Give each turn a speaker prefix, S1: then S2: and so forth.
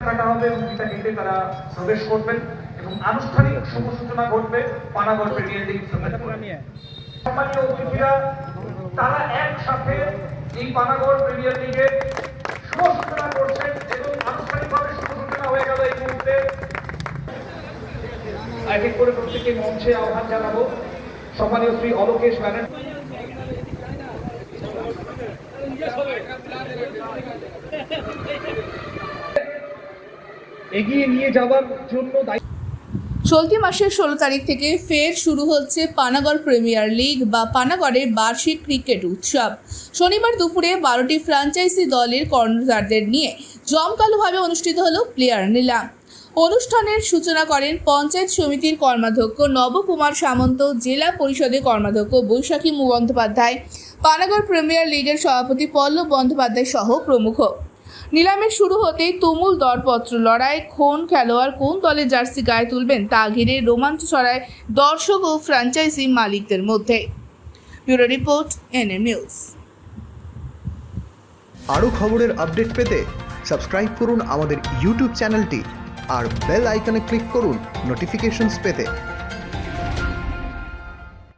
S1: কাটা হবে এবং ফিতা কেটে তারা প্রবেশ করবেন এবং আনুষ্ঠানিক শুভ সূচনা ঘটবে প্রিমিয়ার লিগ সম্মানীয় অতিথিরা, তারা একসাথে এই পানাগড় প্রিমিয়ার লিগের শুভ সূচনা করছেন এবং আনুষ্ঠানিকভাবে শুভ হয়ে গেল এই মুহূর্তে। এক এক করে প্রত্যেককে মঞ্চে আহ্বান জানাব। সম্মানীয় শ্রী অলোকেশ ব্যানার্জি। এগিয়ে নিয়ে যাওয়ার জন্য
S2: চলতি মাসের ষোলো তারিখ থেকে ফের শুরু হচ্ছে পানাগড় প্রিমিয়ার লিগ বা পানাগড়ের বার্ষিক ক্রিকেট উৎসব। শনিবার দুপুরে বারোটি ফ্র্যাঞ্চাইজি দলের কর্ণধারদের নিয়ে জমকালোভাবে অনুষ্ঠিত হলো প্লেয়ার নিলাম অনুষ্ঠানের সূচনা করেন পঞ্চায়েত সমিতির কর্মাধ্যক্ষ নবকুমার সামন্ত, জেলা পরিষদের কর্মাধ্যক্ষ বৈশাখী মুবন্দ্যোপাধ্যায় পানাগড় প্রিমিয়ার লিগের সভাপতি পল্লব বন্দ্যোপাধ্যায় সহ প্রমুখ। নিলামের শুরু হতেই তুমুল দরপত্র। লড়াই কোন খেলোয়াড় কোন দলের জার্সি গায়ে তুলবেন তা ঘিরে রোমাঞ্চ ছড়ায় দর্শক ও ফ্র্যাঞ্চাইজি মালিকদের মধ্যে। Bureau report, NM news.
S3: আরও খবরের আপডেট পেতে সাবস্ক্রাইব করুন আমাদের ইউটিউব চ্যানেলটি আর বেল আইকনে ক্লিক করুন নোটিফিকেশনস পেতে।